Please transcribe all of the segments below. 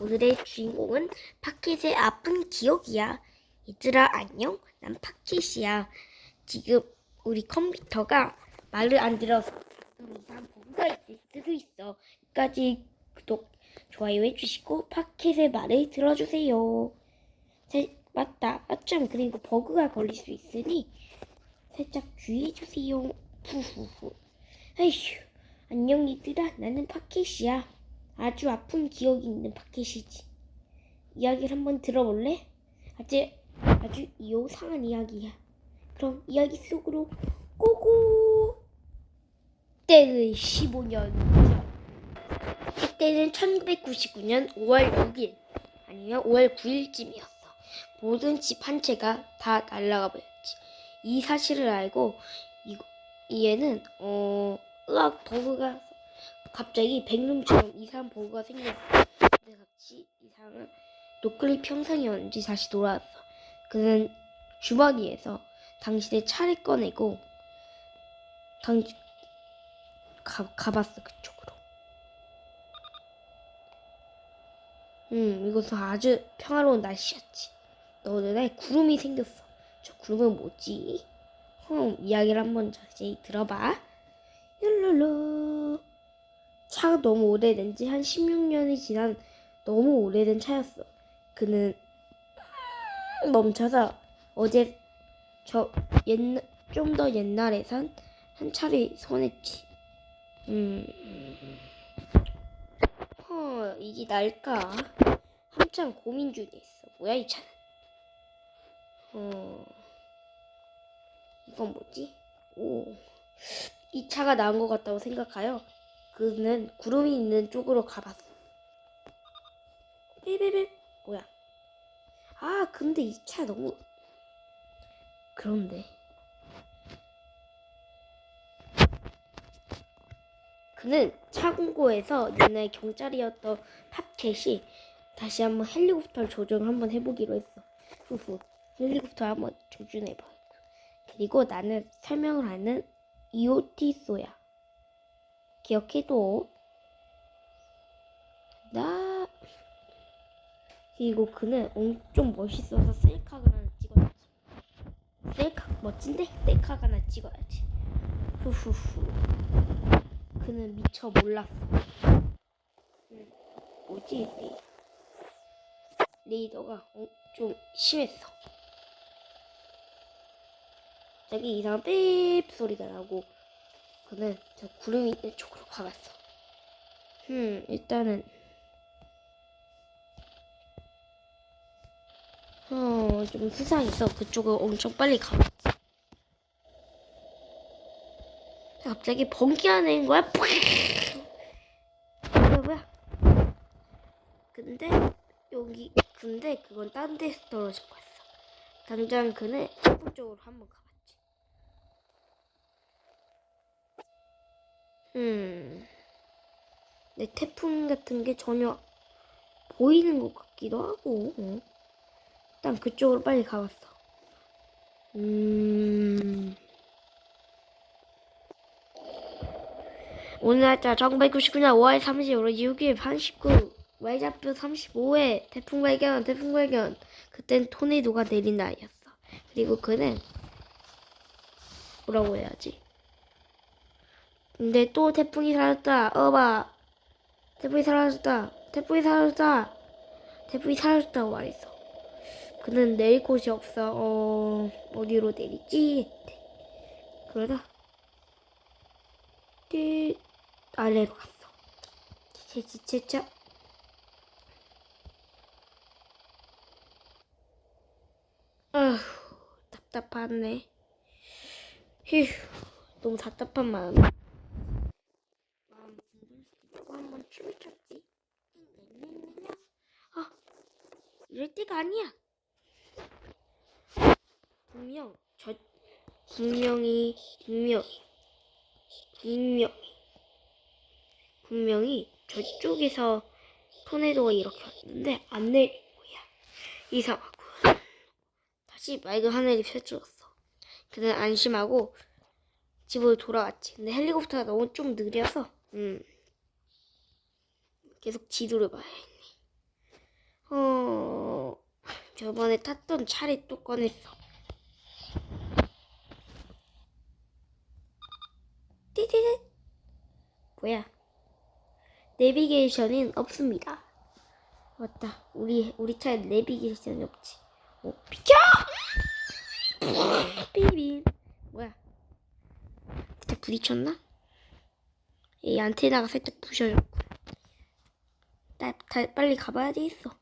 오늘의 주인공은 파켓의 아픈 기억이야. 얘들아 안녕? 난 파켓이야. 지금 우리 컴퓨터가 말을 안 들어서 좀 이상한 버그가 있을 수도 있어. 끝까지 구독, 좋아요 해주시고 파켓의 말을 들어주세요. 세, 맞다. 아참 그리고 버그가 걸릴 수 있으니 살짝 주의해주세요. 후후후. 에휴. 안녕 얘들아. 나는 파켓이야. 아주 아픈 기억이 있는 파켓이지. 이야기를 한번 들어볼래? 아주 아주 요상한 이야기야. 그럼 이야기 속으로 고고. 때는 15년 전. 그때는 1999년 5월 6일 아니면 5월 9일쯤이었어. 모든 집 한 채가 다 날아가 버렸지. 이 사실을 알고 이, 이에는 어 으악 버그가 갑자기 백룸처럼 이상한 버그가 생겼어. 근데 같이 이상한 노클립 평상이었는지 다시 돌아왔어. 그는 주머니에서 당신의 차를 꺼내고 당 가, 가봤어 그쪽으로. 음 이곳은 아주 평화로운 날씨였지. 날 구름이 생겼어. 저 구름은 뭐지? 흠 이야기를 한번 자세히 들어봐. 룰루루. 차가 너무 오래된 지 한 16년이 지난 너무 오래된 차였어. 그는 멈춰서 어제 저 옛날 좀 더 옛날에 산 한 차를 손했지. 음. 허, 이게 날까? 한참 고민 중에 있어. 뭐야 이 차는? 어. 이건 뭐지? 오. 이 차가 나은 것 같다고 생각하여 그는 구름이 있는 쪽으로 가봤어. 삐삐삐 뭐야? 아 근데 이 차 너무 그런데 그는 차 공고에서 옛날 경찰이었던 팝캣이 다시 한번 헬리콥터를 조종 한번 해보기로 했어. 후후 헬리콥터 한번 조준해봐. 그리고 나는 설명을 하는 이오티소야. 기억해둬. 나 그리고 그는 엄청 멋있어서 셀카가 하나 찍어야지. 셀카 멋진데 셀카가 하나 찍어야지. 후후후. 그는 미처 몰랐어. 음, 뭐지 레이? 레이더가 어, 좀 심했어. 갑자기 이상한 삐 소리가 나고 그는 저 구름이 있는 쪽으로 가봤어. 음, 일단은 어, 좀 수상해서 그쪽을 엄청 빨리 가봤지. 갑자기 번개가 내는 거야. 뭐야, 뭐야. 근데 여기 근데 그건 딴 데서 떨어진 거였어. 당장 그는 태풍 쪽으로 한번 가봤지. 음, 내 태풍 같은 게 전혀 보이는 것 같기도 하고. 어. 일단 그쪽으로 빨리 가봤어. 음. 오늘 날짜 1999년 5월 30일 6일 반 19. Y좌표 35회 태풍 발견 태풍 발견 그땐 토네이도가 내린 날이었어 그리고 그는 뭐라고 해야지 근데 또 태풍이 사라졌다. 어봐. 태풍이 사라졌다. 태풍이 사라졌다. 태풍이 사라졌다고 말했어. 그는 내릴 곳이 없어. 어 어디로 내리지? 그러다. 띠 아래로 갔어. 지체지체차. 아휴, 답답하네. 휴, 너무 답답한 마음 둥글고 한번 춤을 췄지. 아, 이럴 때 가 아니야. 분명, 저, 분명히, 분명, 분명, 분명히 저쪽에서 토네도가 이렇게 왔는데 안 내린 거야. 이상하고. 다시 맑은 하늘이 펼쳐졌어. 그는 안심하고 집으로 돌아왔지. 근데 헬리콥터가 너무 좀 느려서 음 계속 지도를 봐야 했네. 어, 저번에 탔던 차를 또 꺼냈어. 띠디디. 뭐야? 내비게이션은 없습니다. 맞다. 우리 우리 차에 내비게이션이 없지. 어, 비켜! 삐비. 뭐야? 진짜 부딪혔나? 이 안테나가 살짝 부셔졌고. 나, 다, 빨리 가봐야 되겠어.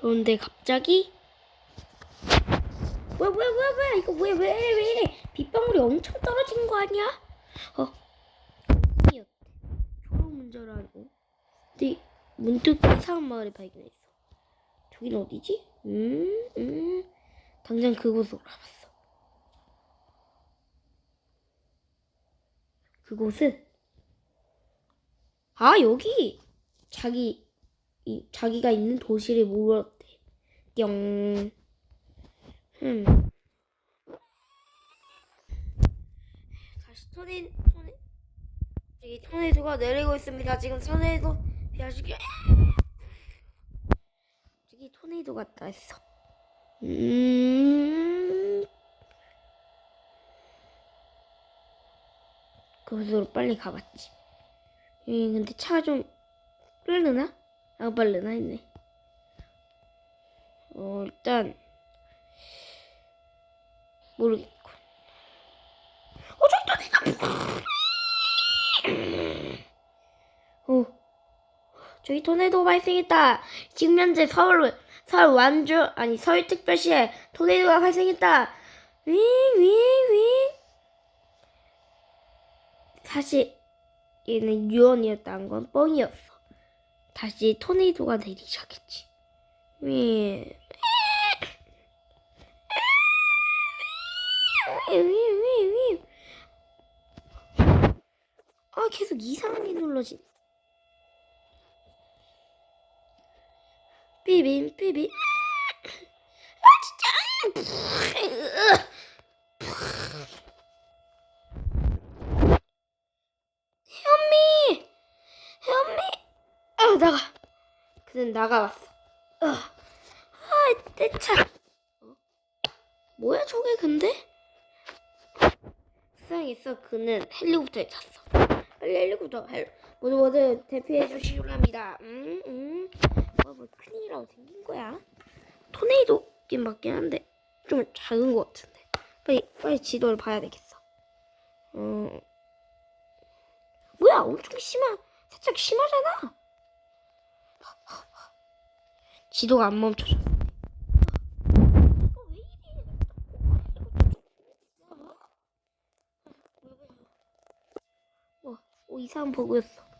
그런데 갑자기 뭐야 뭐야 뭐야 뭐야 이거 뭐야 왜 이래 왜 이래? 빗방울이 엄청 떨어진 거 아니야? 어? 꿈이었대 졸음운전을 어? 근데 문득 이상한 마을을 발견했어. 저긴 어디지? 음, 음. 당장 그곳으로 가봤어. 그곳은? 아 여기! 자기 이 자기가 있는 도시를 모르었대 뿅 음. 다시 토네 토네 여기 토네이도가 내리고 있습니다. 지금 토네이도 비하시게 저기 토네이도 갔다 했어. 음. 그곳으로 빨리 가봤지. 음, 근데 차가 좀 빠르나? 아 빠르나 했네. 어 일단 모르겠군. 어, 저기 토네이도! 어, 저기 토네이도 발생했다. 지금 현재 서울, 서울 완주, 아니, 서울 특별시에 토네이도가 발생했다. 윙, 윙, 윙. 사실, 얘는 유언이었다는 건 뻥이었어. 다시 토네이도가 내리기 시작했지. 아 계속 이상하게 눌러지 삐빔 삐빔 아 진짜 현미 현미 아 나가 그는 나가봤어 아 내차 뭐야 저게 근데 수상했어. 그는 헬리콥터에 탔어. 빨리 헬리콥터 헬 모두 모두 대피해 주시기 바랍니다. 음, 음. 뭐, 뭐 큰일이라고 생긴 거야. 토네이도긴 맞긴 한데 좀 작은 것 같은데. 빨리 빨리 지도를 봐야 되겠어. 음. 뭐야? 엄청 심한 살짝 심하잖아. 지도가 안 멈춰져. 어, 어, 이상한 버그였어.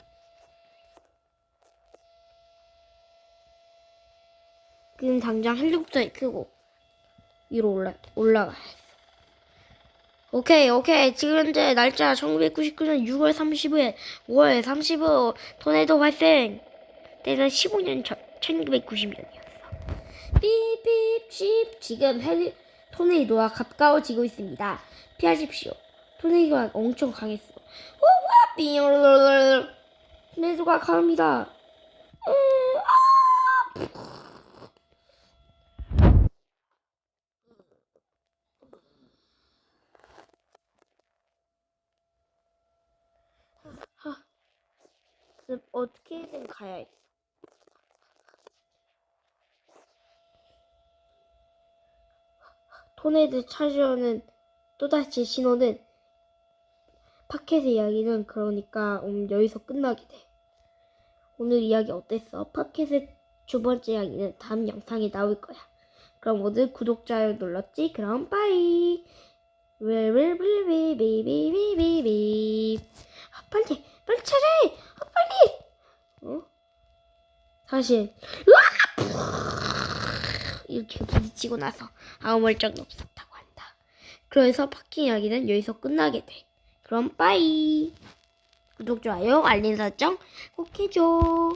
그는 당장 헬리콥터에 끄고 위로 올라 올라가야. 오케이, 오케이. 지금 현재 날짜 1999년 6월 30일, 5월 30일 토네이도 발생. 때는 15년 전, 1990년이었어. 삐삐 칩. 지금 헬리 토네이도와 가까워지고 있습니다. 피하십시오. 토네이도가 엄청 강했어. 오, 뭐야? 삐 토네이도가 강합니다. 음, 아! 하, 그럼 어떻게든 가야 했어. 토네이도 찾으려는 또다시 신호는 파켓의 이야기는 그러니까 음, 여기서 끝나게 돼. 오늘 이야기 어땠어? 파켓의 두 번째 이야기는 다음 영상에 나올 거야. 그럼 모두 구독, 좋아요 눌렀지? 그럼 빠이. 웨웨웨웨웨웨웨웨 아, 빨리 빨리 찾아해. 아, 빨리. 어? 사실 으아! 이렇게 부딪히고 나서 아무 말짝도 없었다고 한다. 그래서 파킹 이야기는 여기서 끝나게 돼. 그럼 빠이. 구독, 좋아요, 알림 설정 꼭 해줘.